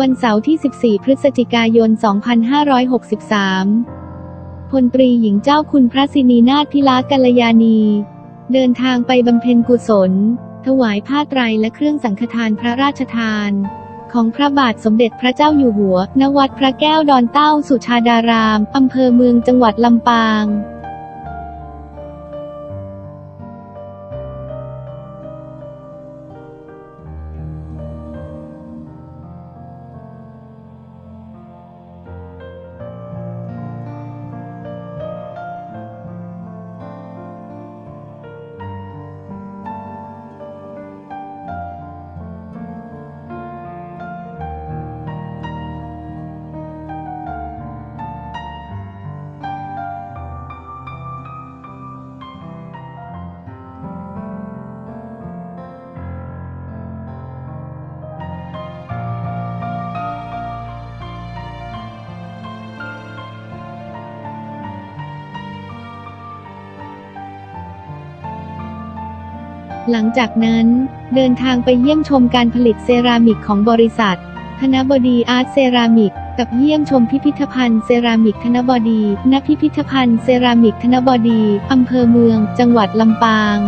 วันเสาร์ที่ 14 พฤศจิกายน 2563 พลตรีหญิงเจ้าคุณพระสินีนาถพิลากัลยาณี เดินทางไปบำเพ็ญกุศล ถวายผ้าไตรและเครื่องสังฆทานพระราชทาน ของพระบาทสมเด็จพระเจ้าอยู่หัว ณ วัดพระแก้วดอนเต้าสุชาดาราม อำเภอเมืองจังหวัดลำปาง หลังจากนั้นเดินทางไปเยี่ยมชมการผลิตเซรามิกของบริษัท ธนบดีอาร์ตเซรามิก กับเยี่ยมชมพิพิธภัณฑ์เซรามิกธนบดี ณ พิพิธภัณฑ์เซรามิกธนบดี อำเภอเมือง จังหวัดลำปาง